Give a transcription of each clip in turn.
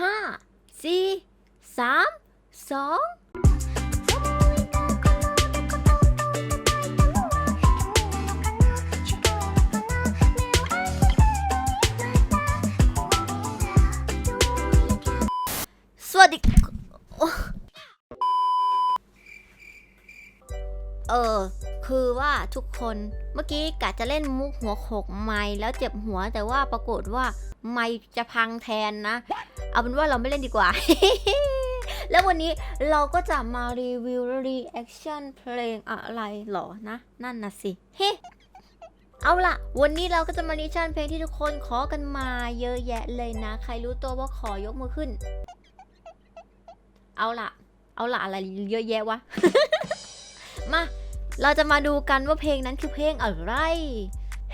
ห้าสี่สามสองสวัสดี เออ คือว่าทุกคน เมื่อกี้กะจะเล่นมุกหัวโขกไม้แล้วเจ็บหัวแต่ว่าปรากฏว่าไม้จะพังแทนนะ เอาเป็นว่าเราไม่เล่นดีกว่า แล้ววันนี้เราก็จะมารีวิวรีแอคชั่นเพลงอะไรหรอนะ นั่นน่ะสิ เฮ้เอาล่ะ วันนี้เราก็จะมารีชั่นเพลงที่ทุกคนขอกันมาเยอะแยะเลยนะ ใครรู้ตัวว่าขอยกมือขึ้น เอาล่ะ เอาล่ะอะไรเยอะแยะวะ มา เราจะมาดูกันว่าเพลงนั้นคือเพลงอะไร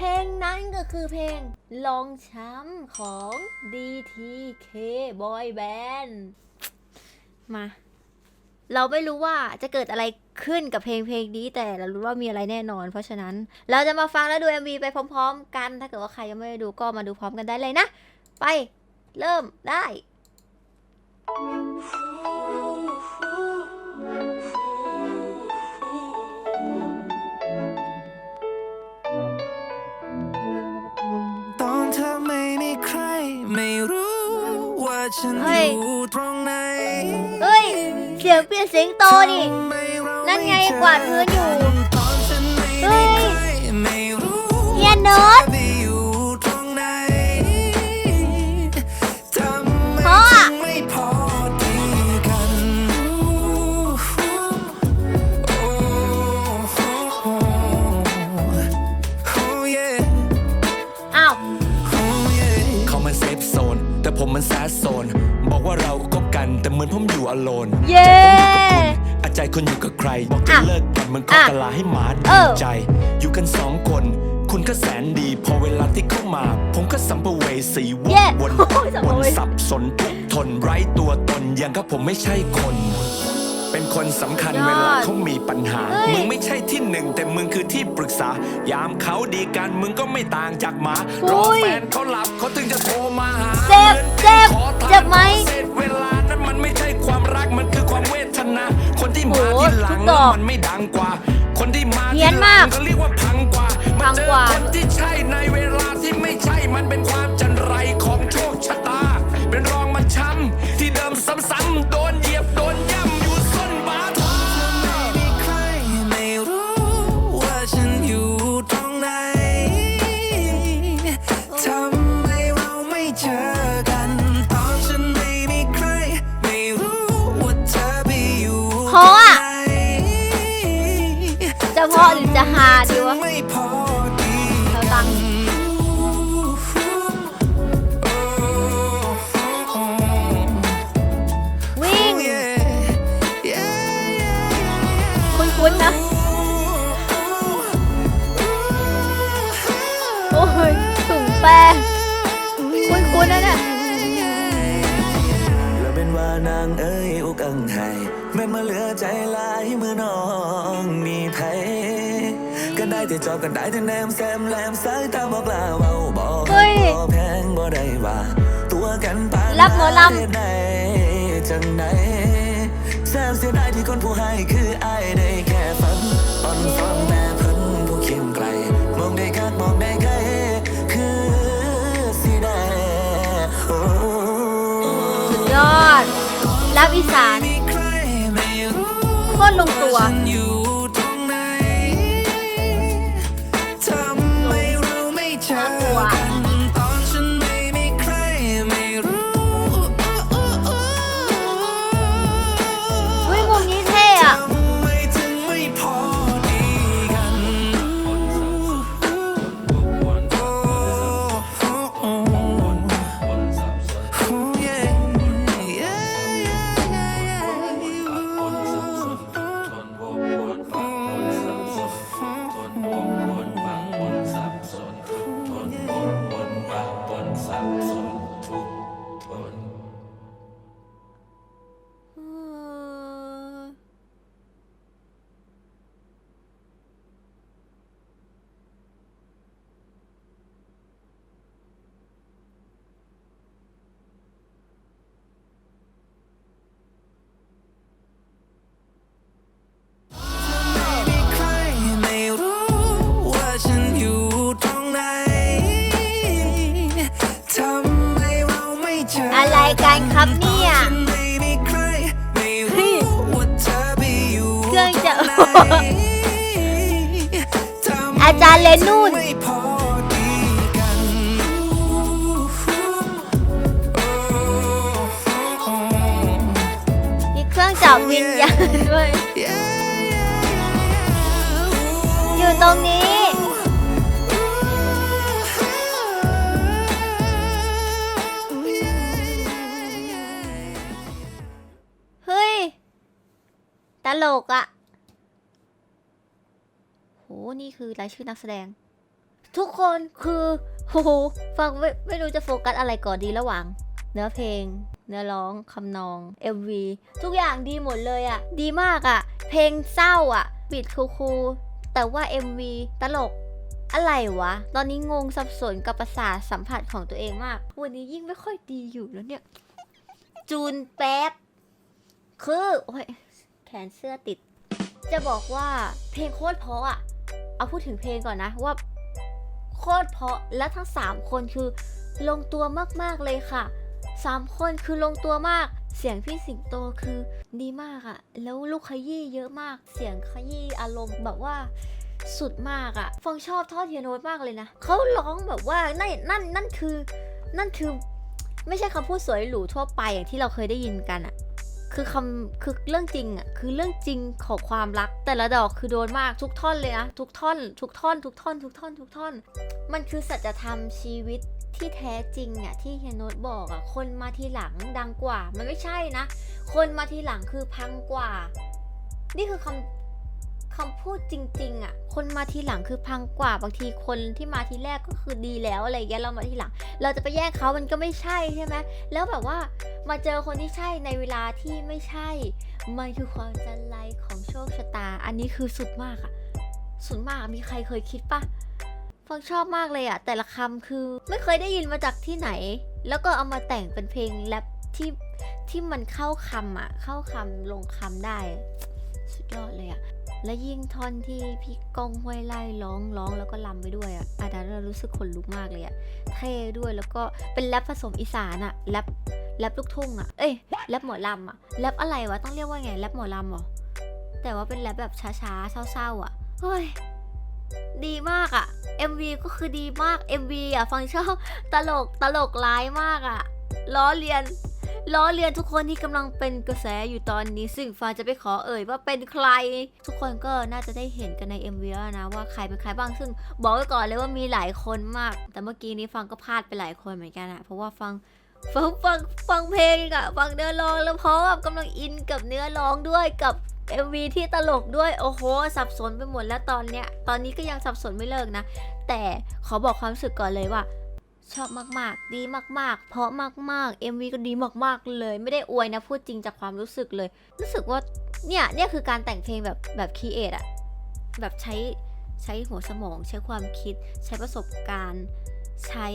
เพลงนั้นก็คือเพลงลองช้ำของ DTK Boy Band มา เราไม่รู้ว่าจะเกิดอะไรขึ้นกับเพลงเพลงนี้ แต่เรารู้ว่ามีอะไรแน่นอน เพราะฉะนั้นเราจะมาฟังและดู MV ไปพร้อมๆ กัน ถ้าเกิดว่าใครยังไม่ได้ดูก็มาดูพร้อมกันได้เลยนะ ไป เริ่มได้ ฉันเฮ้อยู่ตรงไหนเฮ้ย เสียงเปลี่ยนเสียงโตนี่นั่นไงกวาดพื้นอยู่ เฮ้ยเฮียโน้ต อนผมอยู่อโลนเย้ อาใจคนอยู่กับใคร บอกจะอะเลิกกันเหมันขออะกะลาให้หมาเอดีอ ใจ อยู่กันสองคน คุณก็แสนดี พอเวลาที่เข้ามา ผมก็สัมภเวสีวเย้กวนโอ้ยสัมวภนเวสีสับสนทุกข์ทนไร้ตัวตนอย่างกับผมไม่ใช่คน เป็นคนสำคัญยอดเวลาเขามีปัญหา เฮ้ยมึงไม่ใช่ที่หนึ่ง แต่มึงคือที่ปรึกษา ยามเขาดีกันมึงก็ไม่ต่างจากหมารอแฟนเขาหลับเขาถึงจะโทรมาหาเจ็บเจ็บขอทานเจ็บไหมเสร็จเวลานั้นมันไม่ ใช่ความรักมันคือความเวทนา คนที่มาโหที่หลัทุงกดอกมันไม่ดังกว่า คนที่มาเฮี้ยที่นหลัมากงก็เรียกว่าพังกว่าพัมางเจอกว่าคนที่ใช่ในเวลาที่ไม่ใช่มันเป็นความ ดีวะไม่พอดีเราตังค์วิ่ง คุ้นๆนะ โอ้ยถุงแป้งคุ้นๆนะเนี่ยแล้วเป็นว่านางเอ้ยอุกอังไห้แม่นมาเหลือใจหลายมือน้องมีไผ ก็ได้แต่จอบกันได้แต่แนมแซมแลมสายตาบอกลาเบาบอกเฮ้ยบ่แพงบ่ได้ว่า ตัวกันปานรับหมอลำเฮ็ดได้จังไหนแซมเสียดายที่คนผู้ให้คืออายได้แค่ฝันอ่อนฟังแม่เพิ่นผู้เคียงไกล มองได้คักมองได้ไกลคือสิได้โอ้สุดยอดรับอีสานมีใครไม่รู้โคตรลงตัว อาจารย์เลนูนไม่พอดีกันมีเครื่องจับวิญญาณด้วย อยู่ตรงนี้ เฮ้ย ตลกอะ นี่คือรายชื่อนักแสดง ทุกคนคือโหฟังไม่ไม่รู้จะโฟกัสอะไรก่อนดีระหว่าง เนื้อเพลง เนื้อร้องคำนอง MV ทุกอย่างดีหมดเลยอะ่ะ ดีมากอะ่ะ เพลงเศร้าอะ่ะบิดคูลๆแต่ว่า MV ตลกอะไรวะ ตอนนี้งงสับสนกับประสาทสัมผัสของตัวเองมาก วันนี้ยิ่งไม่ค่อยดีอยู่แล้วเนี่ย จูนแป๊บ คือ โอ้ย แขนเสื้อติด จะบอกว่าเพลงโคตรเพราะอะ เอาพูดถึงเพลงก่อนนะว่าโคตรเพราะและทั้ง 3 คนคือลงตัวมากๆเลยค่ะ 3 คนคือลงตัวมาก เสียงพี่สิงโตคือดีมากอะแล้วลูกขยี้เยอะมาก เสียงขยี้อารมณ์แบบว่าสุดมากอะฟังชอบท่อเทียโนตมากเลยนะเขาร้องแบบว่านั่นนั่นนั่นคือ นั่นคือ ไม่ใช่คำพูดสวยหรูทั่วไปอย่างที่เราเคยได้ยินกันอะ คือคำคือเรื่องจริงอะคือเรื่องจริงของความรัก แต่ละดอกคือโดนมากทุกท่อนเลยนะทุกท่อน ทุกท่อน ทุกท่อน ทุกท่อน ทุกท่อน มันคือสัจธรรมชีวิตที่แท้จริงอะที่เฮนโนตบอกอะคนมาทีหลังดังกว่า มันไม่ใช่นะ คนมาทีหลังคือพังกว่า นี่คือคำ คำพูดจริง ๆอะ คนมาทีหลังคือพังกว่าบางทีคนที่มาทีแรกก็คือดีแล้วอะไรเงี้ยเรามาทีหลัง เราจะไปแย่งเขามันก็ไม่ใช่ใช่ไหมแล้วแบบว่ามาเจอคนที่ใช่ในเวลาที่ไม่ใช่ มันคือความจันไรของโชคชะตา อันนี้คือสุดมากอะสุดมากมีใครเคยคิดปะฟังชอบมากเลยอะแต่ละคำคือไม่เคยได้ยินมาจากที่ไหน แล้วก็เอามาแต่งเป็นเพลงแรปที่ที่มันเข้าคำอะเข้าคำลงคำได้ สุดยอดเลยอะ และยิ่งท่อนที่พี่ก้องห้วยไล่ร้องร้องแล้วก็รำไปด้วยอะอาจารย์เรารู้สึกขนลุกมากเลยอะเท่ด้วยแล้วก็เป็นแรปผสมอีสานอะแรปแรปลูกทุ่งอะเอ้ยแรปหมอลำอะแรปอะไรวะต้องเรียกว่าไงแรปหมอลำเหรอแต่ว่าเป็นแรปแบบช้าๆเศร้าๆอะเฮ้ยดีมากอะ MV ก็คือดีมาก MV อะฟังชอบตลกตลกร้ายมากอะล้อเลียน ล้อเลียนทุกคนที่กำลังเป็นกระแสอยู่ตอนนี้ ซึ่งฟางจะไปขอเอ่ยว่าเป็นใคร ทุกคนก็น่าจะได้เห็นกันใน MV แล้วนะว่าใครเป็นใครบ้างซึ่งบอกไว้ก่อนเลยว่ามีหลายคนมาก แต่เมื่อกี้นี้ฟังก็พลาดไปหลายคนเหมือนกันอะเพราะว่าฟังฟังฟังฟังเพลงอะฟังเนื้อร้องแล้วเพราะว่ากำลังอินกับเนื้อร้องด้วยกับ MV ที่ตลกด้วยโอ้โหสับสนไปหมดแล้วตอนเนี้ยตอนนี้ก็ยังสับสนไม่เลิกนะ แต่ขอบอกความรู้สึกก่อนเลยว่า ชอบมากๆ ดีมากๆ เพราะมากๆ MV ก็ดีมากๆ เลย ไม่ได้อวยนะ พูดจริงจากความรู้สึกเลย รู้สึกว่าเนี่ยเนี่ยคือการแต่งเพลงแบบแบบคีเอทอะแบบใช้ใช้หัวสมอง ใช้ความคิด ใช้ประสบการณ์ ใช้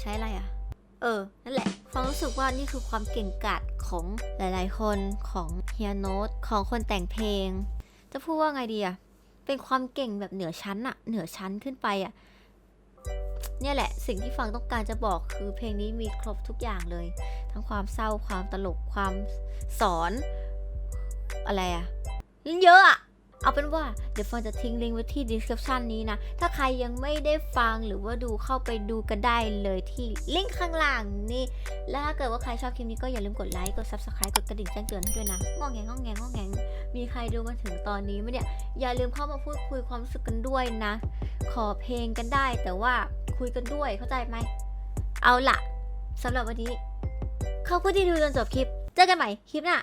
ใช้อะไรอะเออ นั่นแหละฟังรู้สึกว่านี่คือความเก่งกาจของหลาย ๆ คนของเฮียโนตของคนแต่งเพลง จะพูดว่าไงดีอะเป็นความเก่งแบบเหนือชั้นอะเหนือชั้นขึ้นไปอะ เนี่ยแหละสิ่งที่ฟังต้องการจะบอกคือเพลงนี้มีครบทุกอย่างเลย ทั้งความเศร้าความตลกความสอนอะไรอะเยอะอะเอาเป็นว่าเดี๋ยวฟังจะทิ้งลิงก์ไว้ที่ description นี้นะ ถ้าใครยังไม่ได้ฟังหรือว่าดูเข้าไปดูกันได้เลยที่ลิงก์ข้างล่างนี่ แล้วถ้าเกิดว่าใครชอบคลิปนี้ก็อย่าลืมกดไลค์ กด subscribe กดกระดิ่งแจ้งเตือนให้ด้วยนะงองแงงองแงงงองแงงมีใครดูมาถึงตอนนี้ไหมเนี่ย อย่าลืมเข้ามาพูดคุยความรู้สึกกันด้วยนะ ขอเพลงกันได้แต่ว่า คุยกันด้วยเข้าใจไหม เอาละสำหรับวันนี้ขอบคุณที่ดูจนจบคลิป เจอกันใหม่คลิปหน้า